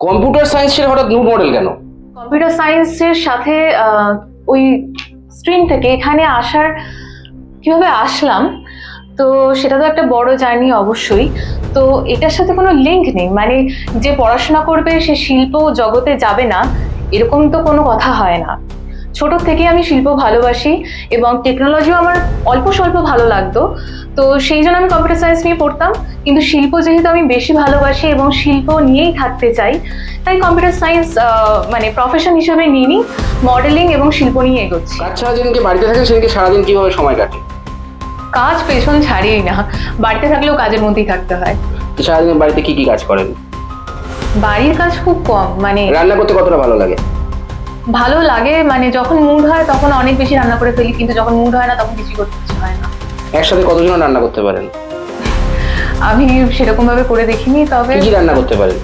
Computer সায়েন্সের হঠাৎ new model কেন? কম্পিউটার সায়েন্সের সাথে ওই স্ট্রিম থেকে এখানে আসার, কীভাবে আসলাম, তো সেটা তো একটা বড় জার্নি অবশ্যই। তো এটার সাথে কোনো লিঙ্ক নেই মানে যে পড়াশোনা করবে সে শিল্প জগতে যাবে না, এরকম তো কোনো কথা হয় না। ছোট থেকে আমি শিল্প ভালোবাসি এবং টেকনোলজিও আমার অল্প স্বল্প ভালো লাগতো। তো সেই জন্য আমি কম্পিউটার সায়েন্স নিয়ে পড়তাম। কিন্তু শিল্প যেহেতু আমি বেশি ভালোবাসি এবং শিল্প নিয়েই থাকতে চাই তাই কম্পিউটার সায়েন্স মানে প্রফেশন হিসেবে নিইনি মডেলিং এবং শিল্প নিয়ে এগোচ্ছি। ছাড়া যেদিনকে বাড়িতে থাকেন সেদিনকে সারাদিন কীভাবে সময় কাটে? কাজ পেছন ছাড়িই না। বাড়িতে থাকলেও কাজের মধ্যেই থাকতে হয়। তো সারাদিন বাড়িতে কি কি কাজ করেন? বাড়ির কাজ খুব কম মানে রান্না করতে কতটা ভালো লাগে? ভালো লাগে মানে যখন মুড হয় তখন অনেক বেশি রান্না করে ফেলি কিন্তু যখন মুড হয় না তখন কিছু করতে ইচ্ছে হয় না। একসাথে কতজন রান্না করতে পারেন? আমি সেরকম ভাবে করে দেখিনি তবে কি রান্না করতে পারেন?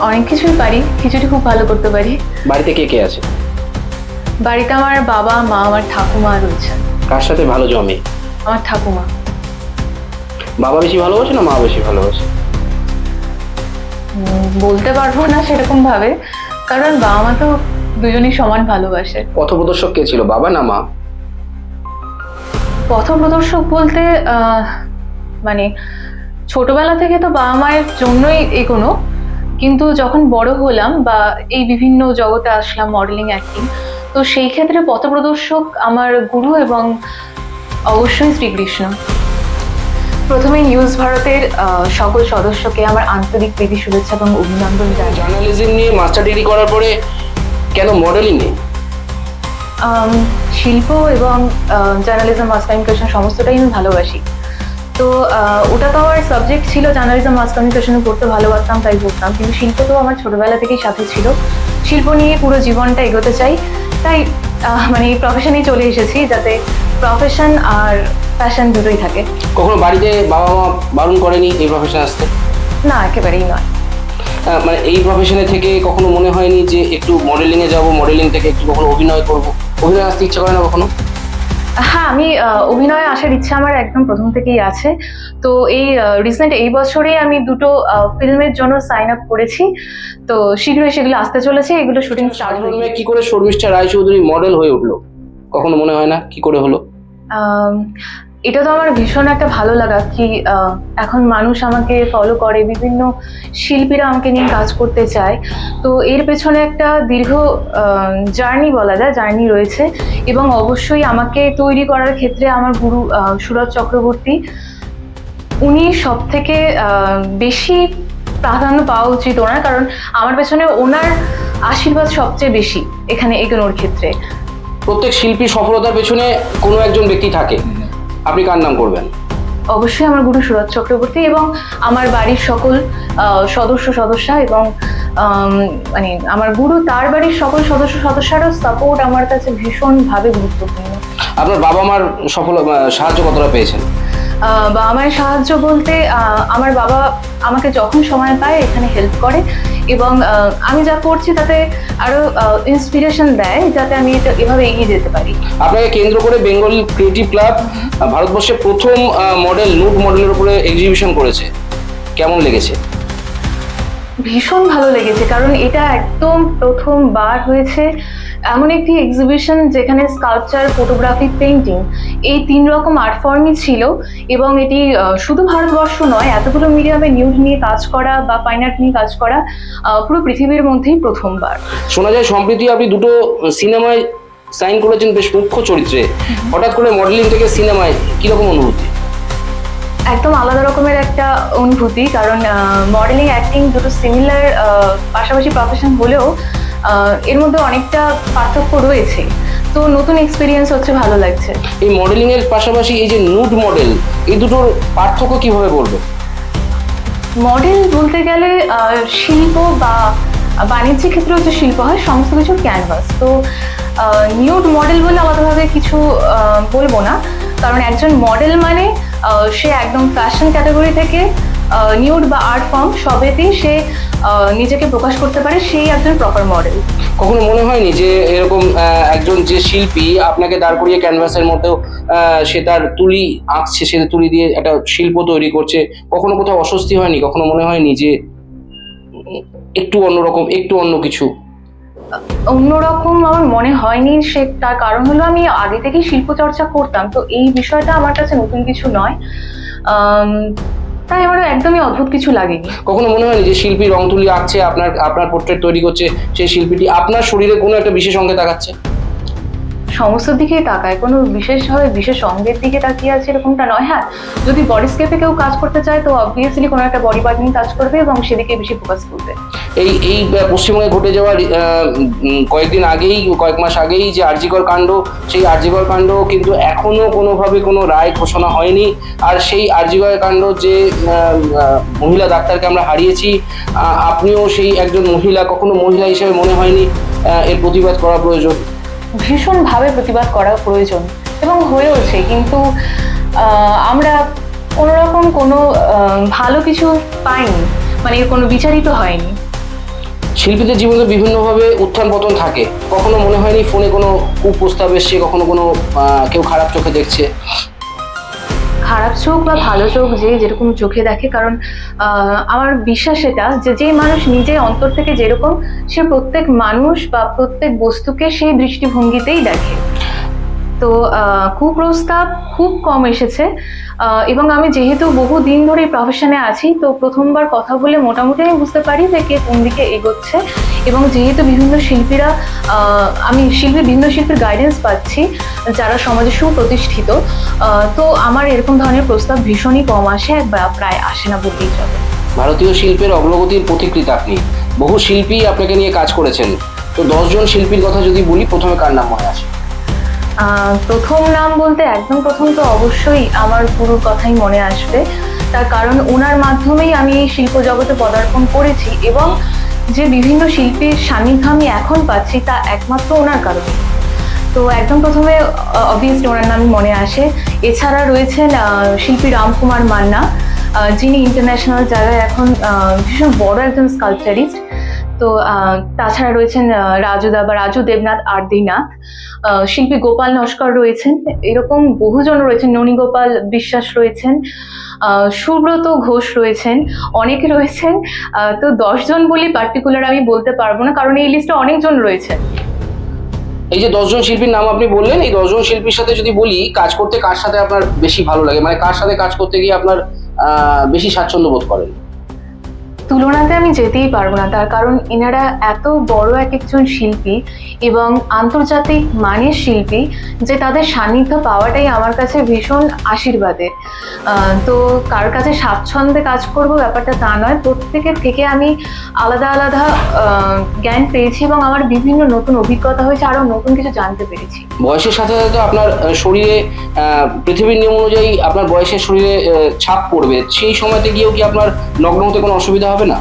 অনেক কিছুই পারি খিচুড়ি খুব ভালো করতে পারি। বাড়িতে কে কে আছে? বাড়িতে আমার বাবা মা আমার ঠাকুমা রয়েছে। কার সাথে ভালো জমে? আমার ঠাকুমা। বাবা বেশি ভালোবাসে না মা বেশি ভালোবাসে? বলতে পারব না সেরকম ভাবে কারণ বাবা মা তো দুজনেই সমান ভালোবাসে। পথপ্রদর্শক কে ছিল? বাবা না মা? পথ প্রদর্শক বলতে মানে ছোটবেলা থেকে তো বাবা মায়ের জন্যই এগোনো। কিন্তু যখন বড় হলাম বা এই বিভিন্ন জগতে আসলাম মডেলিং অ্যাক্টিং তো সেই ক্ষেত্রে পথপ্রদর্শক আমার গুরু এবং অবশ্যই শ্রীকৃষ্ণ। প্রথমে নিউজ ভারতের সকল সদস্যকে আমার আন্তরিক প্রীতি শুভেচ্ছা এবং অভিনন্দন জানাই। জার্নালিজম নিয়ে মাস্টার ডিগ্রি করার পরে কেন মডেলিং নেই? শিল্প এবং জার্নালিজম মাস কমিউনিকেশন সমস্তটাই আমি ভালোবাসি। তো ওটা তো আমার সাবজেক্ট ছিল জার্নালিজম মাস কমিউনিকেশনে পড়তে ভালোবাসতাম তাই পড়তাম। কিন্তু শিল্প তো আমার ছোটবেলা থেকেই সাথে ছিল। শিল্প নিয়ে পুরো জীবনটা এগোতে চাই। তাই মানে এই প্রফেশনেই চলে এসেছি যাতে প্রফেশন আর প্যাশন দুটোই থাকে। কখনো বাড়িতে বাবা মা বারণ করেনি এই প্রফেশন আসতে? না একেবারেই নয়। মানে এই প্রফেশনে থেকে কখনো মনে হয়নি যে একটু মডেলিং এ যাব মডেলিং থেকে একটু কখনো অভিনয় করব? অভিনয় আসতে ইচ্ছা করে না কখনো? হ্যাঁ আমি অভিনয়ে আসার ইচ্ছা আমার একদম প্রথম থেকেই আছে। তো এই রিসেন্ট এই বছরেই আমি দুটো ফিল্মের জন্য সাইন আপ করেছি। তো শীঘ্রই সেগুলো আসতে চলেছে এগুলো শুটিং স্টার্ট কি করে শর্মিষ্ঠা রায়চৌধুরী মডেল হয়ে উঠল? কখনো মনে হয় না? কি করে হলো? এটা তো আমার ভীষণ একটা ভালো লাগা কি এখন মানুষ আমাকে ফলো করে, বিভিন্ন শিল্পীরা আমাকে নিয়ে কাজ করতে চায়। তো এর পেছনে একটা দীর্ঘ জার্নি বলা যায় জার্নি রয়েছে। এবং অবশ্যই আমাকে তৈরি করার ক্ষেত্রে আমার গুরু সুরজ চক্রবর্তী, উনি সব থেকে বেশি প্রাধান্য পাওয়া উচিত ওনার। কারণ আমার পেছনে ওনার আশীর্বাদ সবচেয়ে বেশি এখানে এগোনোর ক্ষেত্রে। প্রত্যেক শিল্পী সফলতার পেছনে কোনো একজন ব্যক্তি থাকে। আপনি কার নাম করবেন? অবশ্যই আমার গুরু সুরজ চক্রবর্তী এবং আমার বাড়ির সকল সদস্য সদস্যা এবং মানে আমার গুরু তার বাড়ির সকল সদস্য সদস্যরাও সাপোর্ট আমার কাছে ভীষণভাবে গুরুত্বপূর্ণ। আপনার বাবা মার সফল সাহায্য কতটা পেয়েছেন? বা আমার সাহায্য বলতে আমার বাবা আমাকে যখন সময় পায় এখানে হেল্প করে এবং আমি যা করছি তাতে আরও ইন্সপিরেশন দেয় যাতে আমি এটা এভাবে এগিয়ে যেতে পারি। আপনাকে কেন্দ্র করে বেঙ্গল ক্রিয়েটিভ ক্লাব ভারতবর্ষে প্রথম মডেল নুট মডেলের উপরে এক্সিবিশন করেছে। কেমন লেগেছে? ভীষণ ভালো লেগেছে কারণ এটা একদম প্রথমবার হয়েছে। এমন একটি এক্সিবিশন যেখানে স্কাল্পচার ফটোগ্রাফি পেন্টিং এই তিন রকম আর্ট ফর্মই ছিল এবং এটি শুধু ভারতবর্ষ নয় এতগুলো মিডিয়ামে নিউজ নিয়ে কাজ করা বা ফাইন আর্ট নিয়ে কাজ করা পুরো পৃথিবীর মধ্যেই প্রথমবার। শোনা যায় সম্প্রতি আপনি দুটো সিনেমায় সাইন করেছেন বেশ মুখ্য চরিত্রে। হঠাৎ করে মডেলিং থেকে সিনেমায় কীরকম অনুভূতি? একদম আলাদা রকমের একটা অনুভূতি কারণ মডেলিং অ্যাক্টিং দুটো সিমিলার পাশাপাশি প্রফেশন হলেও এর মধ্যে অনেকটা পার্থক্য রয়েছে। তো নতুন এক্সপিরিয়েন্স হচ্ছে ভালো লাগছে। এই মডেলিং এর পাশাপাশি এই যে নুড মডেল এই দুটোর পার্থক্য কীভাবে বলব মডেল বলতে গেলে শিল্প বা বাণিজ্যিক ক্ষেত্রেও যে শিল্প হয় সমস্ত কিছু ক্যানভাস তো নিউড মডেল বলে আলাদাভাবে কিছু বলব না। কারণ একজন মডেল মানে সে একদম ফ্যাশন ক্যাটাগরি থেকে নিউড বা আর্ট ফর্ম সবেতেই সে নিজেকে প্রকাশ করতে পারে সেই একজন প্রপার মডেল কখনো মনে হয়নি যে এরকম একজন যে শিল্পী আপনাকে দাঁড় করিয়ে ক্যানভাসের মতো সে তার তুলি আঁকছে সে তুলি দিয়ে একটা শিল্প তৈরি করছে। কখনো কোথাও অস্বস্তি হয়নি? কখনো মনে হয়নি যে একটু অন্যরকম একটু অন্য কিছু? অন্যরকম আমার মনে হয়নি সে তার কারণ হলো আমি আগে থেকেই শিল্প চর্চা করতাম। তো এই বিষয়টা আমার কাছে নতুন কিছু নয়। তাই আমার একদমই অদ্ভুত কিছু লাগে কখনো মনে হয়নি যে শিল্পী রং তুলি আঁকছে, আপনার আপনার পোর্ট্রেট তৈরি করছে, সেই শিল্পীটি আপনার শরীরে কোনো একটা বিশেষ অঙ্গে তাকাচ্ছে? সমস্ত দিকেই তাকায়, কোনো বিশেষভাবে বিশেষ অঙ্গের দিকে তাকিয়ে আছে এরকমটা নয়। হ্যাঁ যদি বডি স্কেপে কেউ কাজ করতে চায়, তো অবভিয়াসলি কোনো একটা বডি পার্ট নিয়ে কাজ করবে এবং সেদিকে বেশি ফোকাস করবে। এই এই পশ্চিমবঙ্গে ঘটে যাওয়া কয়েকদিন আগেই, কয়েক মাস আগেই যে আরজিকর কাণ্ড, সেই আরজিকর কাণ্ড কিন্তু এখনও কোনোভাবে কোনো রায় ঘোষণা হয়নি। আর সেই আরজিকর কাণ্ড যে মহিলা ডাক্তারকে আমরা হারিয়েছি আপনিও সেই একজন মহিলা, কখনো মহিলা হিসেবে মনে হয়নি এর প্রতিবাদ করা প্রয়োজন। ভীষণভাবে প্রতিবাদ করা প্রয়োজন এবং হয়েওছে কিন্তু আমরা কোনোরকম কোনো ভালো কিছু পাইনি। মানে কোনো বিচারিত হয়নি। শিল্পীদের জীবনে বিভিন্নভাবে উত্থান পতন থাকে। কখনো মনে হয়নি ফোনে কোনো কুপ্রস্তাব এসছে, কখনো কোনো কেউ খারাপ চোখে দেখছে। খারাপ চোখ বা ভালো চোখ যে যেরকম চোখে দেখে, কারণ আমার বিশ্বাস এটা যে যে মানুষ নিজে অন্তর থেকে যেরকম সে প্রত্যেক মানুষ বা প্রত্যেক বস্তুকে সেই দৃষ্টিভঙ্গিতেই দেখে। তো কুপ্রস্তাব খুব কম এসেছে। এবং আমি যেহেতু বহু দিন ধরে এই প্রফেশনে আছি, তো প্রথমবার কথা বলে মোটামুটি আমি বুঝতে পারি যে কে কোন দিকে এগোচ্ছে। এবং যেহেতু বিভিন্ন শিল্পীরা আমি শিল্পী, বিভিন্ন শিল্পীর গাইডেন্স পাচ্ছি, যারা সমাজে সুপ্রতিষ্ঠিত তো আমার এরকম ধরনের প্রস্তাব ভীষণই কম আসে প্রায় আসে না বললেই চলে। ভারতীয় শিল্পের অগ্রগতির পথিকৃত আপনি। বহু শিল্পী আপনাকে নিয়ে কাজ করেছেন। তো দশজন শিল্পীর কথা যদি বলি, প্রথমে কার নাম মনে আসে প্রথম নাম বলতে একদম প্রথম তো অবশ্যই আমার পুরো কথাই মনে আসবে। তার কারণ ওনার মাধ্যমেই আমি এই শিল্প জগতে পদার্পণ করেছি এবং যে বিভিন্ন শিল্পীর সান্নিধ্য আমি এখন পাচ্ছি তা একমাত্র ওনার কারণে। তো একদম প্রথমে অবভিয়াসলি ওনার নামই মনে আসে। এছাড়া রয়েছেন শিল্পী রামকুমার মান্না যিনি ইন্টারন্যাশনাল জায়গায় এখন ভীষণ বড় একজন স্কাল্পচারিস্ট তো তাছাড়া রয়েছেন রাজুদা বা রাজু দেবনাথ আরদিনাথ শিল্পী গোপাল নস্কর রয়েছেন, এরকম বহুজন রয়েছেন, ননী গোপাল বিশ্বাস রয়েছেন সুব্রত ঘোষ রয়েছেন, অনেকে রয়েছেন তো দশজন বলি পার্টিকুলার আমি বলতে পারব না, কারণ এই লিস্টে অনেকজন রয়েছেন এই যে দশজন শিল্পীর নাম আপনি বললেন, এই দশজন শিল্পীর সাথে যদি বলি, কাজ করতে কার সাথে আপনার বেশি ভালো লাগে? মানে কার সাথে কাজ করতে গিয়ে আপনার বেশি স্বাচ্ছন্দ্য বোধ করেন? তুলনাতে আমি যেতেই পারব না, তার কারণ এনারা এত বড় এক একজন শিল্পী এবং আন্তর্জাতিক মানের শিল্পী যে তাদের সান্নিধ্য পাওয়াটাই আমার কাছে ভীষণ আশীর্বাদের। তো কার কাছে স্বাচ্ছন্দ্যে কাজ করব ব্যাপারটা তা নয়, প্রত্যেকের থেকে আমি আলাদা আলাদা জ্ঞান পেয়েছি এবং আমার বিভিন্ন নতুন অভিজ্ঞতা হয়েছে, আরও নতুন কিছু জানতে পেরেছি। বয়সের সাথে সাথে আপনার শরীরে পৃথিবীর নিয়ম অনুযায়ী আপনার বয়সের শরীরে ছাপ পড়বে। সেই সময়তে গিয়েও কি আপনার হতে কোনো অসুবিধা হবে না?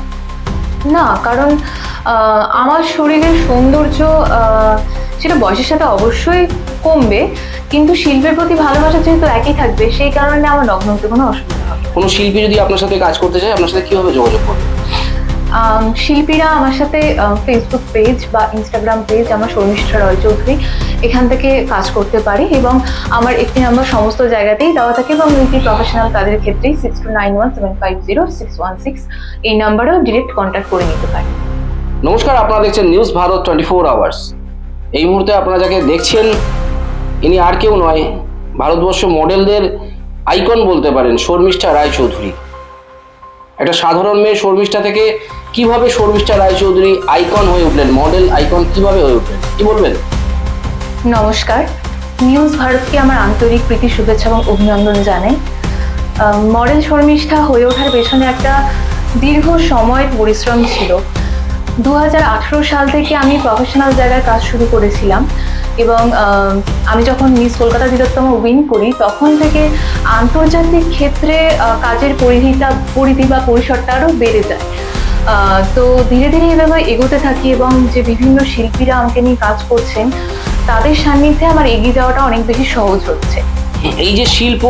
না কারণ আমার শরীরের সৌন্দর্য সেটা বয়সের সাথে অবশ্যই কমবে কিন্তু শিল্পের প্রতি ভালোবাসা যেহেতু একই থাকবে সেই কারণে আমার নগ্ন হতে কোনো অসুবিধা হবে কোনো শিল্পী যদি আপনার সাথে কাজ করতে চায় আপনার সাথে কীভাবে যোগাযোগ করবে? শিল্পীরা আমার সাথে ফেসবুক পেজ বা ইনস্টাগ্রাম পেজ আমার শর্মিষ্ঠা রয় চৌধুরী এখান থেকে কাজ করতে পারি এবং আমার একটি নাম্বার সমস্ত জায়গাতেই দেওয়া থাকে এবং উইকি প্রফেশনাল কাজের ক্ষেত্রেই six two nine one seven five zero six one six এই নাম্বারেও ডিরেক্ট কন্ট্যাক্ট করে নিতে পারি। নমস্কার, আপনারা দেখছেন news Bharat twenty four hours এই মুহূর্তে আপনারা যাকে দেখছেন, ইনি আর কেউ নয়, ভারতবর্ষ মডেলদের আইকন বলতে পারেন, শর্মিষ্ঠা রায়চৌধুরী একটা সাধারণ মেয়ে শর্মিষ্ঠা থেকে কীভাবে শর্মিষ্ঠা রায়চৌধুরী আইকন হয়ে উঠলেন? মডেল আইকন কীভাবে হয়ে উঠলেন? কি বলবেন? নমস্কার। নিউজ ভারতকে আমার আন্তরিক প্রীতি, শুভেচ্ছা এবং অভিনন্দন জানাই। মডেল শর্মিষ্ঠা হয়ে ওঠার পেছনে একটা দীর্ঘ সময়ের পরিশ্রম ছিল। দু হাজার আঠারো সাল থেকে আমি প্রফেশনাল জায়গায় কাজ শুরু করেছিলাম এবং আমি যখন মিস কলকাতা বৃহত্তম উইন করি, তখন থেকে আন্তর্জাতিক ক্ষেত্রে কাজের পরিধিটা, পরিধি বা পরিসরটা আরও বেড়ে যায়। তো ধীরে ধীরে এভাবে এগোতে থাকি এবং যে বিভিন্ন শিল্পীরা আমাকে নিয়ে কাজ করছেন তাদের সান্নিধ্যে আমার এগিয়ে যাওয়াটা অনেক বেশি সহজ হচ্ছে। এই যে শিল্প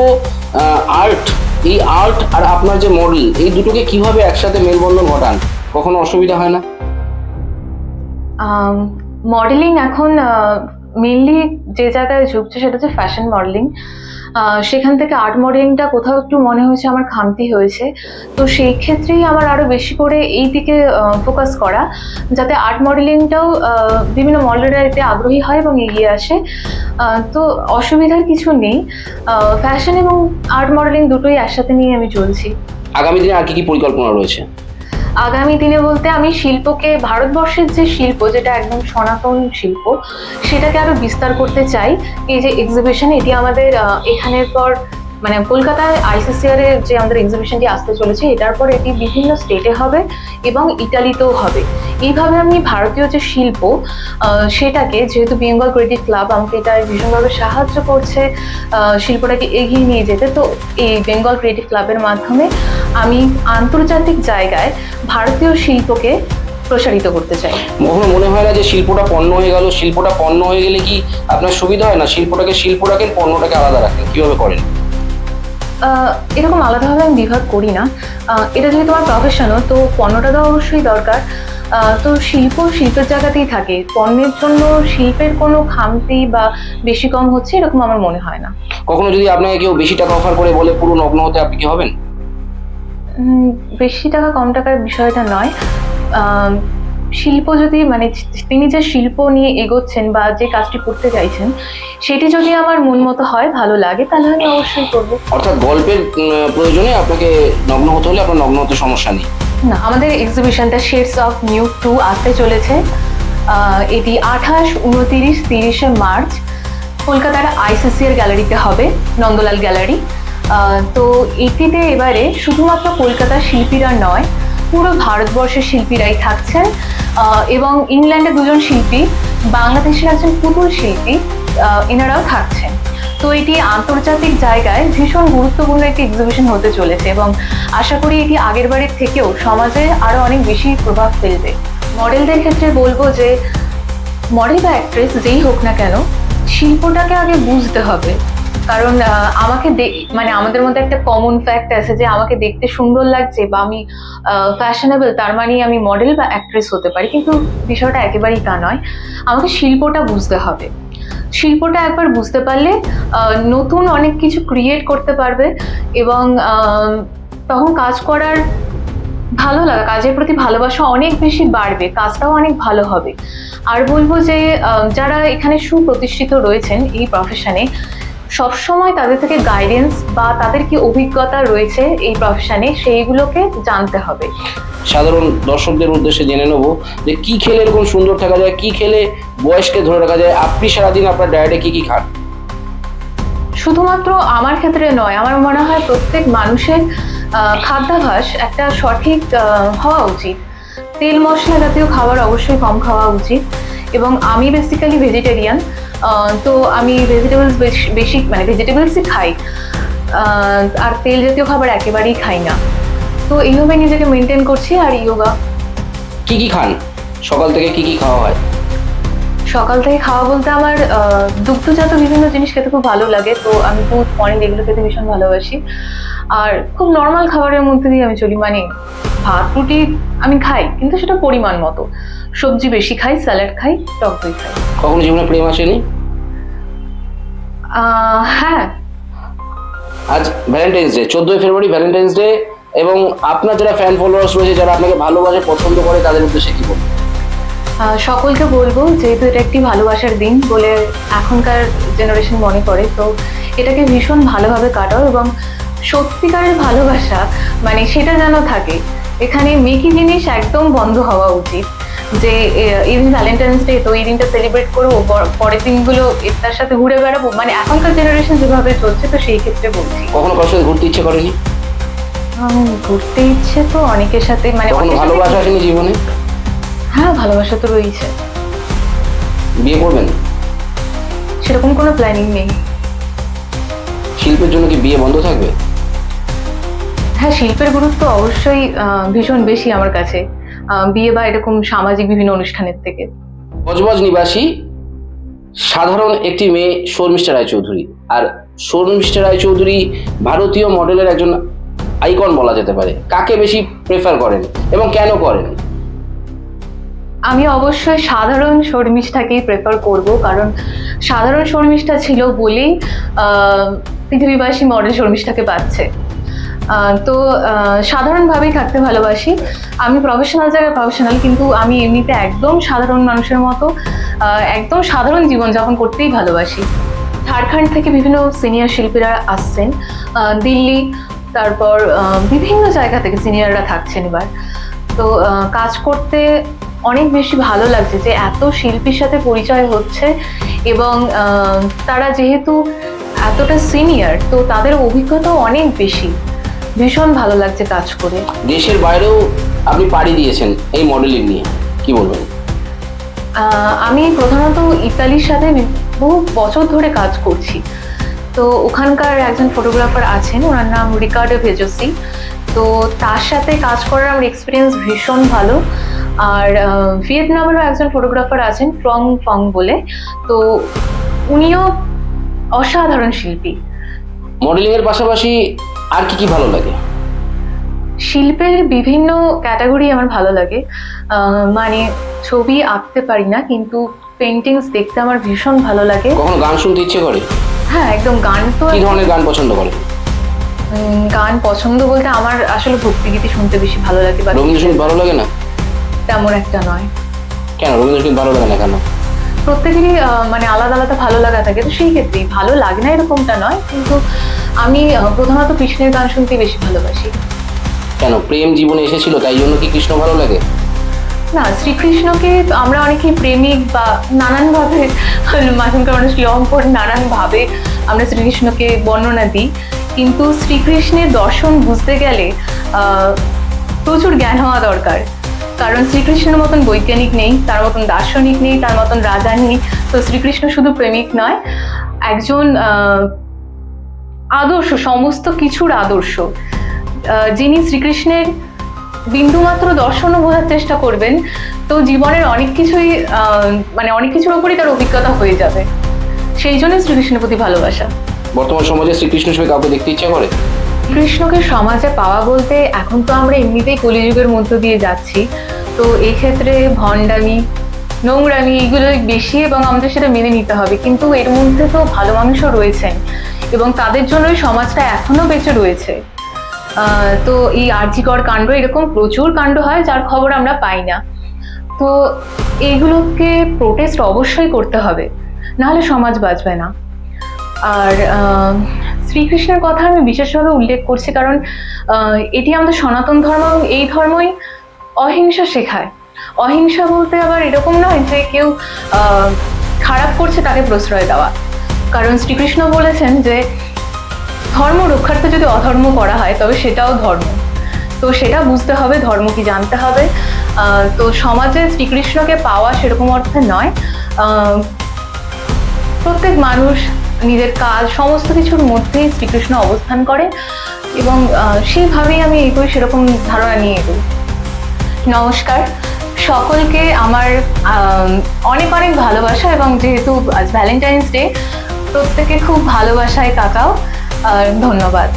আর্ট এই আর্ট আর আপনার যে মডেল এই দুটোকে কীভাবে একসাথে মেলবন্ধন ঘটান? কখনো অসুবিধা হয় না? মডেলিং এখন মেনলি যে জায়গায় ঝুঁকছে সেটা হচ্ছে ফ্যাশন মডেলিং সেখান থেকে আর্ট মডেলিংটা কোথাও একটু মনে হয়েছে, আমার খামতি হয়েছে। তো সেই ক্ষেত্রেই আমার আরও বেশি করে এই দিকে ফোকাস করা, যাতে আর্ট মডেলিংটাও বিভিন্ন মডেলরা এতে আগ্রহী হয় এবং এগিয়ে আসে। তো অসুবিধার কিছু নেই। ফ্যাশন এবং আর্ট মডেলিং দুটোই একসাথে নিয়ে আমি চলছি। আগামী দিনে আর কি কি পরিকল্পনা রয়েছে? আগামী দিনে বলতে আমি শিল্পকে, ভারতবর্ষের যে শিল্প, যেটা একদম সনাতন শিল্প, সেটাকে আরও বিস্তার করতে চাই। এই যে এক্সিবিশন এটি আমাদের এখানের পর মানে কলকাতায় আইসিসিআর এর যে আমাদের এক্সিবিশনটি আসতে চলেছে, এটার পর এটি বিভিন্ন স্টেটে হবে এবং ইটালিতেও হবে। এইভাবে আমি ভারতীয় যে শিল্প সেটাকে, যেহেতু বেঙ্গল ক্রিয়েটিভ ক্লাব আমাকে এটা ভীষণভাবে সাহায্য করছে শিল্পটাকে এগিয়ে নিয়ে যেতে, তো এই বেঙ্গল ক্রিয়েটিভ ক্লাবের মাধ্যমে আমি আন্তর্জাতিক জায়গায় ভারতীয় শিল্পকে প্রসারিত করতে চাই। কখনো মনে হয় না যে শিল্পটা পণ্য হয়ে গেল? শিল্পটা পণ্য হয়ে গেলে কি আপনার সুবিধা হয় না? শিল্পটাকে শিল্প রাখেন পণ্যটাকে আলাদা রাখেন কীভাবে করেন? এরকম আলাদাভাবে আমি বিভাগ করি না। এটা যেহেতু আমার প্রফেশনও তো পণ্যটা তো অবশ্যই দরকার। তো শিল্প শিল্পের জায়গাতেই থাকে। পণ্যের জন্য শিল্পের কোনো খামতি বা বেশি কম হচ্ছে এরকম আমার মনে হয় না। কখনো যদি আপনাকে কেউ বেশি টাকা অফার করে বলে পুরো নগ্ন হতে আপনি কি হবেন? বেশি টাকা কম টাকার বিষয়টা নয়। শিল্প যদি মানে তিনি যে শিল্প নিয়ে এগোচ্ছেন বা যে কাজটি করতে চাইছেন সেটি যদি আমার মন মতো হয় ভালো লাগে তাহলে আমি অবশ্যই করব। অর্থাৎ গল্পের প্রয়োজনে আপনাকে নগ্ন হতে হলে আপনার নগ্ন হতে সমস্যা নেই। না আমাদের এক্সিবিশনটা শেডস অফ নিউ টু আসতে চলেছে। এটি আঠাশ উনতিরিশ তিরিশে মার্চ। কলকাতার আইসিসিএর গ্যালারিতে হবে নন্দলাল গ্যালারি তো এটিতে এবারে শুধুমাত্র কলকাতার শিল্পীরা নয়, পুরো ভারতবর্ষের শিল্পীরাই থাকছেন এবং ইংল্যান্ডে দুজন শিল্পী, বাংলাদেশের একজন পুতুল শিল্পী এনারাও থাকছেন। তো এটি আন্তর্জাতিক জায়গায় ভীষণ গুরুত্বপূর্ণ একটি এক্সিবিশন হতে চলেছে এবং আশা করি এটি আগের বারের থেকেও সমাজে আরও অনেক বেশি প্রভাব ফেলবে। মডেলদের ক্ষেত্রে বলব যে মডেল বা অ্যাক্ট্রেস যেই হোক না কেন, শিল্পটাকে আগে বুঝতে হবে। কারণ আমাকে মানে আমাদের মধ্যে একটা কমন ফ্যাক্ট আছে যে আমাকে দেখতে সুন্দর লাগছে বা আমি ফ্যাশনেবল তার মানেই আমি মডেল বা অ্যাক্ট্রেস হতে পারি। কিন্তু বিষয়টা একেবারেই তা নয়। আমাকে শিল্পটা বুঝতে হবে। শিল্পটা একবার বুঝতে পারলে নতুন অনেক কিছু ক্রিয়েট করতে পারবে এবং তখন কাজ করার ভালো লাগা, কাজের প্রতি ভালোবাসা অনেক বেশি বাড়বে, কাজটাও অনেক ভালো হবে। আর বলব যে যারা এখানে সুপ্রতিষ্ঠিত রয়েছেন এই প্রফেশনে সবসময় তাদের থেকে গাইডেন্স বা তাদের কি অভিজ্ঞতা রয়েছে এই প্রফেশনে সেইগুলোকে জানতে হবে। সাধারণ দর্শকদের উদ্দেশ্যে জেনে নেব যে কি খেলে এরকম সুন্দর থাকা যায় কি খেলে বয়সকে ধরে রাখা যায় আপনি সারাদিন আপনার ডায়েটে কি কি খান? শুধুমাত্র আমার ক্ষেত্রে নয় আমার মনে হয় প্রত্যেক মানুষের আহ, খাদ্যাভ্যাস একটা সঠিক হওয়া উচিত। তেল মশলা জাতীয় খাবার অবশ্যই কম খাওয়া উচিত। এবং আমি বেসিক্যালি ভেজিটেরিয়ান তো আমি ভেজিটেবলস বেশি মানে ভেজিটেবলসই খাই। আর তেল জাতীয় খাবার একেবারেই খাই না। তো এইভাবে নিজেকে মেনটেন করছি আর ইয়োগা কি কি খান? সকাল থেকে কি কি খাওয়া হয়? সকাল থেকে খাওয়া বলতে আমার দুগ্ধজাত বিভিন্ন জিনিস খেতে খুব ভালো লাগে তো আমি দুধ পনির এগুলো খেতে ভীষণ ভালোবাসি। আর খুব নর্মাল খাবারের মধ্যে দিয়ে আমি চলি মানে ভাত রুটি আমি খাই কিন্তু সেটা পরিমাণ মতো। সবজি বেশি খাই স্যালাড খাই টক দই খাই। কখনো জীবনে প্রেম আসেনি? হ্যাঁ। আজ ভ্যালেন্টাইন্স ডে চোদ্দোই ফেব্রুয়ারি ভ্যালেন্টাইন্স ডে এবং আপনার যারা ফ্যান ফলোয়ার্স রয়েছে যারা আপনাকে ভালোবাসে পছন্দ করে তাদের উদ্দেশ্যে কি বলবেন? সকলকে বলব যেহেতু এটা একটি ভালোবাসার দিন বলে এখনকার জেনারেশন মনে করে তো এটাকে ভীষণ ভালোভাবে কাটাও এবং সত্যিকারের ভালোবাসা মানে সেটা যেন থাকে এখানে মেকি জিনিস একদম বন্ধ হওয়া উচিত। যে এই দিন ভ্যালেন্টাইন্স ডে তো এই দিনটা সেলিব্রেট করব পরের দিনগুলো তার সাথে ঘুরে বেড়াবো? মানে এখনকার জেনারেশন যেভাবে চলছে তো সেই ক্ষেত্রে বলছি। কখনো কারোর সাথে ঘুরতে ইচ্ছে করেনি? ঘুরতে ইচ্ছে তো অনেকের সাথে মানে ভালোবাসা আসেনি জীবনে? হ্যাঁ ভালোবাসা তো রয়েছে। বিয়ে করবেন? সেরকম কোনো প্ল্যানিং নেই। শিল্পের জন্য কি বিয়ে বন্ধ থাকবে? হ্যাঁ শিল্পের গুরুত্ব অবশ্যই ভীষণ বেশি আমার কাছে। বিয়ে বা এরকম সামাজিক বিভিন্ন অনুষ্ঠানের থেকে। বজবজ নিবাসী সাধারণ একটি মেয়ে শর্মিষ্ঠা রায়চৌধুরী। আর শর্মিষ্ঠা রায়চৌধুরী ভারতীয় মডেলের একজন আইকন বলা যেতে পারে। কাকে বেশি প্রেফার করেন এবং কেন করেন? আমি অবশ্যই সাধারণ শর্মিষ্ঠাকেই প্রেফার করব কারণ সাধারণ শর্মিষ্ঠা ছিল বলেই পৃথিবীবাসী মডেল শর্মিষ্ঠাকে পাচ্ছে। তো সাধারণভাবেই থাকতে ভালোবাসি। আমি প্রফেশনাল জায়গায় প্রফেশনাল কিন্তু আমি এমনিতে একদম সাধারণ মানুষের মতো একদম সাধারণ জীবনযাপন করতেই ভালোবাসি। ঝাড়খণ্ড থেকে বিভিন্ন সিনিয়র শিল্পীরা আসছেন দিল্লি, তারপর বিভিন্ন জায়গা থেকে সিনিয়ররা থাকছেন এবার। তো কাজ করতে অনেক বেশি ভালো লাগছে যে এত শিল্পীর সাথে পরিচয় হচ্ছে এবং তারা যেহেতু এতটা সিনিয়র তো তাদের অভিজ্ঞতাও অনেক বেশি। ভীষণ ভালো লাগছে কাজ করে। দেশের বাইরেও আপনি পাড়ি দিয়েছেন এই মডেলিং নিয়ে। কি বলবেন? আমি প্রধানত ইতালির সাথে বহু বছর ধরে কাজ করছি। তো ওখানকার একজন ফটোগ্রাফার আছেন ওনার নাম রিকার্ডো ভেজোসি। তো তার সাথে কাজ করার আমার এক্সপিরিয়েন্স ভীষণ ভালো। আর ভিয়েতনামেরও একজন ফটোগ্রাফার আছেন ফ্রং ফং বলে। তো উনিও অসাধারণ শিল্পী। মডেলিং এর পাশাপাশি আর কি কি ভালো লাগে? শিল্পের বিভিন্ন ক্যাটাগরি আমার ভালো লাগে। মানে ছবি আঁকতে পারি না কিন্তু পেন্টিংস দেখতে আমার ভীষণ ভালো লাগে। কখনো গান শুনতে ইচ্ছে করে? হ্যাঁ একদম গান তো কি ধরনের গান পছন্দ করে? গান পছন্দ বলতে আমার আসলে ভক্তিগীতি শুনতে বেশি ভালো লাগে বা রবীন্দ্রসঙ্গীত ভালো লাগে না? তেমন একটা নয়। কেন? রবীন্দ্রসঙ্গীত ভালো লাগে না কেন? প্রত্যেকেরই মানে আলাদা আলাদা ভালো লাগা থাকে তো সেই ক্ষেত্রেই। ভালো লাগে না এরকমটা নয় কিন্তু আমি প্রধানত কৃষ্ণের গান শুনতে বেশি ভালোবাসি। কেন? প্রেম জীবনে এসেছিল তাই জন্য কি কৃষ্ণ ভালো লাগে? না শ্রীকৃষ্ণকে আমরা অনেকেই প্রেমিক বা নানানভাবে এখনকার মানুষ লম্পট নানানভাবে আমরা শ্রীকৃষ্ণকে বর্ণনা দিই। কিন্তু শ্রীকৃষ্ণের দর্শন বুঝতে গেলে প্রচুর জ্ঞান হওয়া দরকার। কারণ শ্রীকৃষ্ণের মতন বৈজ্ঞানিক নেই তার মতন দার্শনিক নেই তার মতন রাজা নেই। তো শ্রীকৃষ্ণ শুধু প্রেমিক নয় একজন আহ, আদর্শ সমস্ত কিছুর আদর্শ। যিনি শ্রীকৃষ্ণের বিন্দুমাত্র দর্শনও বোঝার চেষ্টা করবেন তো জীবনের অনেক কিছুই মানে অনেক কিছুর উপরই তার অভিজ্ঞতা হয়ে যাবে। সেই জন্যই শ্রীকৃষ্ণের প্রতি ভালোবাসা। বর্তমান সমাজে শ্রীকৃষ্ণ হিসেবে কাউকে দেখতে ইচ্ছা করে? কৃষ্ণকে সমাজে পাওয়া বলতে এখন তো আমরা এমনিতেই কলিযুগের মধ্য দিয়ে যাচ্ছি। তো এই ক্ষেত্রে ভণ্ডামি নোংরামি এগুলো বেশি এবং আমাদের সেটা মেনে নিতে হবে। কিন্তু এর মধ্যে তো ভালো মানুষও রয়েছেন। এবং তাদের জন্যই সমাজটা এখনও বেঁচে রয়েছে। তো এই আর্জিকর কাণ্ড এরকম প্রচুর কাণ্ড হয়, যার খবর আমরা পাই না। তো এইগুলোকে প্রোটেস্ট অবশ্যই করতে হবে, নাহলে সমাজ বাঁচবে না। আর শ্রীকৃষ্ণের কথা আমি বিশেষভাবে উল্লেখ করছি কারণ এটি আমাদের সনাতন ধর্ম এবং এই ধর্মই অহিংসা শেখায়। অহিংসা বলতে আবার এরকম নয় যে কেউ খারাপ করছে তাকে প্রশ্রয় দেওয়া। কারণ শ্রীকৃষ্ণ বলেছেন যে ধর্ম রক্ষার্থে যদি অধর্ম করা হয়, তবে সেটাও ধর্ম। তো সেটা বুঝতে হবে, ধর্ম কি জানতে হবে। তো সমাজে শ্রীকৃষ্ণকে পাওয়া সেরকম অর্থে নয়। প্রত্যেক মানুষ নিজের কাজ, সমস্ত কিছুর মধ্যেই শ্রীকৃষ্ণ অবস্থান করে এবং সেইভাবেই আমি এগোই সেরকম ধারণা নিয়ে এগোই। নমস্কার। সকলকে আমার অনেক অনেক ভালোবাসা এবং যেহেতু আজ ভ্যালেন্টাইন্স ডে প্রত্যেকে খুব ভালোবাসায় কাকাও। আর ধন্যবাদ।